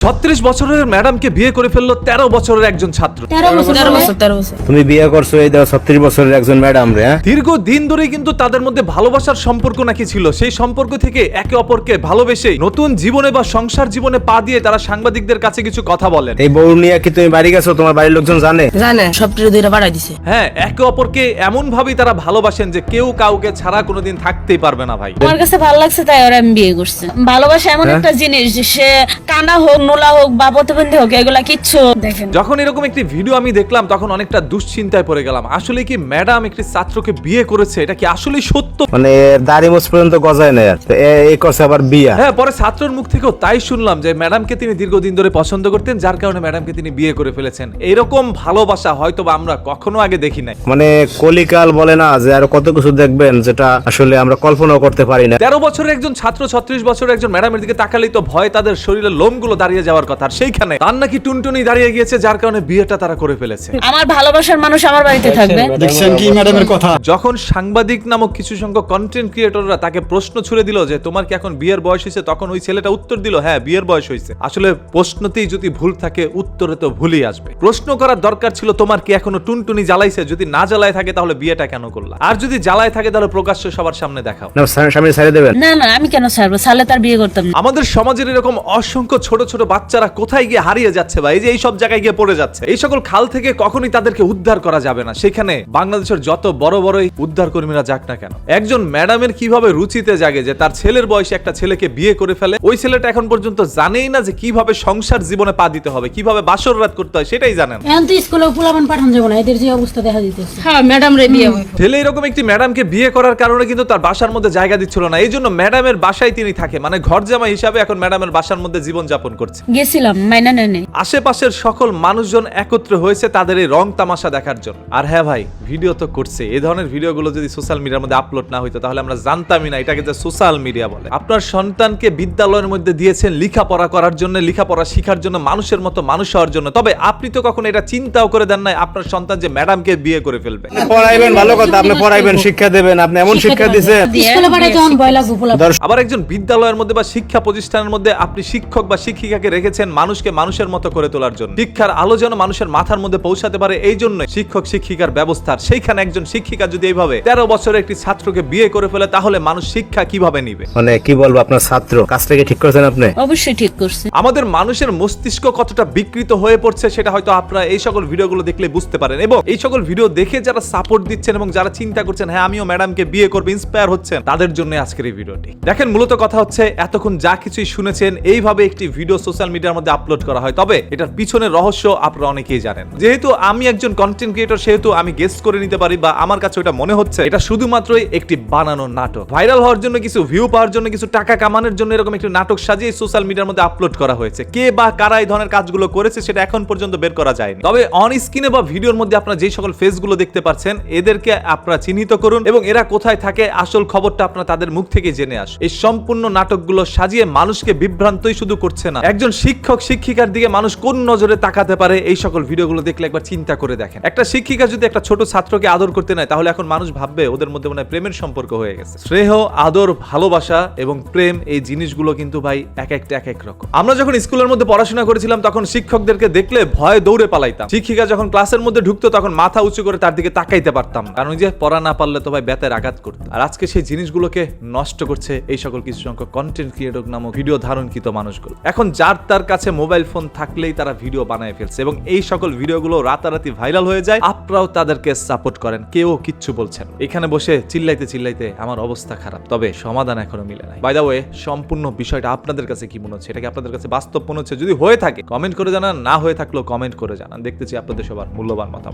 ছত্রিশ বছরের ম্যাডামকে বিয়ে করে ফেলল তেরো বছরের একজন ছাত্র। তুমি বিয়ে করছ এই দেখো ছত্রিশ বছরের একজন ম্যাডাম রে হ্যাঁ? দীর্ঘ দিন ধরে কিন্তু তাদের মধ্যে ভালোবাসার সম্পর্ক নাকি ছিল। সেই সম্পর্ক থেকে একে অপরকে ভালোবেসে নতুন জীবনে বা সংসার জীবনে পা দিয়ে তারা সাংবাদিকদের কাছে কিছু কথা বলেন। এই বউ নিয়ে কি তুমি বাড়ি গেছো? তোমার বাড়ির লোকজন জানে? জানে সবটির দুইটা বাড়াই দিছে। হ্যাঁ একে অপরকে এমন ভাবেই তারা ভালোবাসেন যে কেউ কাউকে ছাড়া কোনোদিন থাকতেই পারবে না ভাই। আমার কাছে ভালো লাগছে তাই ওরা আমি বিয়ে করছে। ভালোবাসা এমন হ্যাঁ? একটা জিনিস যে সে কানা হোক নোলা হোক বা প্রতিবন্ধী হোক এগুলা কিচ্ছু দেখেন। যখন এরকম একটি ভিডিও আমি দেখলাম তখন অনেকটা দুশ্চিন্তায় পড়ে গেলাম। আসলে কি ম্যাডাম একটি ছাত্রকে বিয়ে করেছে? এটা কি আসলেই সত্য? মানে দাড়ি মোচ পর্যন্ত গজায় না তো এই করছে আবার বিয়া। হ্যাঁ পরে ছাত্রর মুখ থেকেও তাই শুনলাম যে ম্যাডামকে তিনি দীর্ঘদিন ধরে পছন্দ করতেন যার কারণে ম্যাডামকে তিনি বিয়ে করে ফেলেছেন। এরকম ভালোবাসা হয়তো বা আমরা কখনো আগে দেখি নাই। মানে কলিকাল বলে না যে আর কত কিছু দেখবেন যেটা আসলে আমরা কল্পনাও করতে পারি না। তেরো বছরের একজন ছাত্র ছত্রিশ বছরের একজন ম্যাডামের দিকে তাকালেই তো ভয় তাদের শরীরের লোমগুলো দাঁড়িয়ে যাওয়ার কথা। আর সেইখানে তার নাকি টুনটুনি দাঁড়িয়ে গিয়েছে যার কারণে বিয়েটা তারা করে ফেলেছে। আমার ভালোবাসার মানুষ আমার বাড়িতে থাকবে। দেখছেন কি ম্যাডামের কথা? যখন সাংবাদিক নামক কিছু সংখ্যক কন্টেন্ট ক্রিয়েটররা তাকে প্রশ্ন ছুড়ে দিল যে তোমার কি এখন বিয়ের বয়স হয়েছে? তখন ওই ছেলেটা উত্তর দিল হ্যাঁ বিয়ের বয়স হয়েছে। আসলে প্রশ্নতেই যদি ভুল থাকে উত্তরে তো ভুলই আসবে। প্রশ্ন করার দরকার ছিল তোমার কি এখনও টুনটুনি জ্বালাইছে? যদি না জ্বালায় থাকে তাহলে বিয়েটা কেন করলা? আর যদি জ্বালায় থাকে তাহলে প্রকাশ্য সবার সামনে দেখাও। না স্বামী- স্বামী ছেড়ে দেবেন। না না আমি কেন ছাড়বো? সালে তার বিয়ে করতাম না। আমাদের সমাজের এরকম অসংখ্য ছোট ছোট বাচ্চারা কোথায় গিয়ে হারিয়ে যাচ্ছে বা এই যে এই সব জায়গায় গিয়ে পড়ে যাচ্ছে এই সকল খাল থেকে কখনোই তাদেরকে উদ্ধার করা যাবে না। সেখানে বাংলাদেশের যত বড় বড়ই উদ্ধার কর্মীরা যাক না কেন একজন ম্যাডামের কীভাবে রুচিতে জাগে যে তার ছেলের বয়সে একটা ছেলেকে বিয়ে করে ফেলে ওই ছেলেটা এখন পর্যন্ত জানেই না যে কীভাবে সংসার জীবনে পা দিতে হবে কীভাবে বাসর রাত করতে হয় সেটাই জানেন না। এখন তো স্কুলে পোলাপান পাঠানো যাব না এদের যে অবস্থা দেখা দিতেছে। হ্যাঁ ম্যাডাম রে বিয়ে ছেলে এরকম একটি ম্যাডামকে বিয়ে করার কারণে কিন্তু তার বাসার মধ্যে জায়গা দিচ্ছিল না। এই জন্য ম্যাডামের বাসায় তিনি থাকে মানে ঘর জামাই হিসাবে এখন ম্যাডামের বাসার মধ্যে জীবন যাপন করছে। গেছিলাম মাইনা নেনে আশেপাশের সকল মানুষজন একত্র হয়েছে তাদের এই রং তামাশা দেখার জন্য। আর হ্যাঁ ভাই ভিডিও তো করছে। এই ধরনের ভিডিওগুলো যদি সোশ্যাল মিডিয়ার মধ্যে আপলোড না হইতো তাহলে আমরা জানতামই না এটাকে যে সোশ্যাল মিডিয়া বলে। আপনার সন্তানকে বিদ্যালয়ের মধ্যে দিয়েছেন লেখাপড়া করার জন্য লেখাপড়া শেখার জন্য মানুষের মতো মানুষ হওয়ার জন্য। তবে আপনি তো কখনো এটা চিন্তাও করে দেন নাই আপনার সন্তান যে ম্যাডামকে বিয়ে করে ফেলবে। পড়াইবেন ভালো কথা আপনি পড়াইবেন শিক্ষা দেবেন আপনি এমন শিক্ষা লাগবো আবার একজন বিদ্যালয়ের মধ্যে বা শিক্ষা প্রতিষ্ঠানের মধ্যে আপনি শিক্ষক বা শিক্ষিকাকে রেখেছেন মানুষকে মানুষের মতো করে তোলার জন্য। শিক্ষার আলো যেন মানুষের মাথার মধ্যে পৌঁছাতে পারে এই জন্য শিক্ষক শিক্ষিকার ব্যবস্থার। সেইখানে একজন শিক্ষিকা যদি এইভাবে তেরো বছরের একটি ছাত্রকে বিয়ে করে ফেলে তাহলে মানুষ শিক্ষা কীভাবে নিবে? মানে কি বলব আপনার ছাত্র? কাজটা কি ঠিক করেছেন আপনি? অবশ্যই ঠিক করছে। আমাদের মানুষের মস্তিষ্ক কতটা বিকৃত হয়ে পড়ছে সেটা হয়তো আপনারা এই সকল ভিডিওগুলো দেখলে বুঝতে পারেন। এবং এই সকল ভিডিও দেখে যারা সাপোর্ট দিচ্ছেন এবং যারা চিন্তা করছেন হ্যাঁ আমিও ম্যাডামকে বিয়ে করব ইন্সপায়ার হচ্ছেন তাদের জন্য আজকের এই ভিডিওটি। দেখেন মূলত কথা হচ্ছে এতক্ষণ যা কিছুই শুনেছেন এইভাবে একটি ভিডিও সোশ্যাল মিডিয়ার মধ্যে আপলোড করা হয়। তবে এটার পিছনের রহস্য আপনারা অনেকেই জানেন। যেহেতু আমি একজন কন্টেন্ট ক্রিয়েটর সেহেতু আমি গেস্ট করে নিতে পারি বা আমার কাছে ওটা মনে হচ্ছে, এটা শুধুমাত্রই একটি বানানো নাটক। ভাইরাল হওয়ার জন্য কিছু ভিউ পাওয়ার জন্য কিছু টাকা কামানোর জন্য এরকম একটি নাটক সাজিয়ে সোশ্যাল মিডিয়ার মধ্যে আপলোড করা হয়েছে। কে বা কারা এই ধরনের কাজগুলো করেছে সেটা এখন পর্যন্ত বের করা যায়নি। তবে অন স্ক্রিনে বা ভিডিওর মধ্যে আপনারা যে সকল ফেসগুলো দেখতে পাচ্ছেন, এদেরকে আপনারা চিহ্নিত করুন এবং এরা কোথায় থাকে, আসল খবরটা আপনারা তাদের মুখ থেকে জেনে আসুন। এই সম্পূর্ণ নাটকগুলো সাজিয়ে মানুষকে বিভ্রান্তই শুধু করছে না, একজন শিক্ষক, শিক্ষিকার দিকে মানুষ কোন নজরে তাকাতে পারে? এই সকল ভিডিওগুলো দেখলে একবার চিন্তা করে দেখেন। একটা শিক্ষিকা যদি একটা ছোট ছাত্রকে আদর করতে নেয়, তাহলে এখন মানুষ ভাববে ওদের মধ্যে মনে প্রেমের সম্পর্ক হয়ে গেছে। স্নেহ, আদর, ভালোবাসা এবং প্রেম, এই জিনিসগুলো কিন্তু ভাই এক একটা, এক এক রকম। আমরা যখন স্কুলের মধ্যে পড়াশোনা করেছিলাম, তখন শিক্ষকদেরকে দেখলে ভয়ে দৌড়ে পালাইতাম। শিক্ষিকা যখন ক্লাসের মধ্যে ঢুকতো, তখন মাথা উঁচু করে তার দিকে তাকাইতে পারতাম কারণ যে পড়া না পারলে তো ভাই বেতের আঘাত করতো। আর আজকে সেই জিনিসগুলোকে নষ্ট করছে এই সকল কিছু সংখ্যক কন্টেন্ট ক্রিয়েটর নামক ভিডিও ধারণকৃত মানুষগুলো। এখন যার তার কাছে মোবাইল ফোন থাকলেই তারা ভিডিও বানায় ফেলছে এবং এই সকল ভিডিওগুলো রাতারাতি ভাইরাল হয়ে যায়। আপনারাও তাদেরকে সাপোর্ট করেন, কেউ কিচ্ছু বলছেন এখানে বসে চিল্লাইতে চিল্লাইতে আমার অবস্থা খারাপ, তবে সমাধান এখনও মিলে নাই। বাই দা ওয়ে সম্পূর্ণ বিষয়টা আপনাদের কাছে কি মনে হচ্ছে? এটা কি আপনাদের কাছে বাস্তব মনে হচ্ছে? যদি হয়ে থাকে কমেন্ট করে জানান, না হয়ে থাকলেও কমেন্ট করে জানান। দেখতেছি আপনাদের সবার মূল্যবান মতামত।